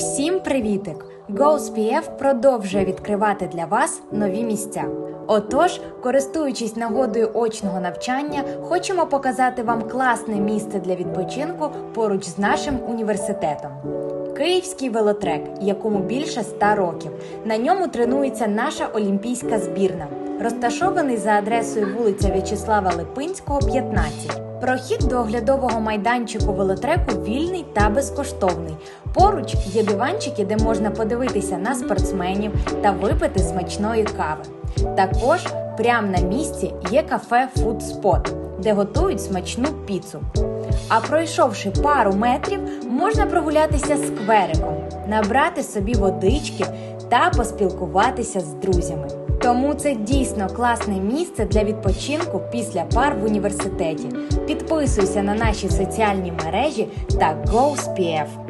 Всім привітик! GoSPF продовжує відкривати для вас нові місця. Отож, користуючись нагодою очного навчання, хочемо показати вам класне місце для відпочинку поруч з нашим університетом. Київський велотрек, якому більше 100 років. На ньому тренується наша олімпійська збірна, розташований за адресою вулиця В'ячеслава Липинського, 15. Прохід до оглядового майданчику велотреку вільний та безкоштовний. Поруч є диванчики, де можна подивитися на спортсменів та випити смачної кави. Також прямо на місці є кафе Spot, де готують смачну піцу. А пройшовши пару метрів, можна прогулятися сквериком, набрати собі водички та поспілкуватися з друзями. Тому це дійсно класне місце для відпочинку після пар в університеті. Підписуйся на наші соціальні мережі та GoSPF.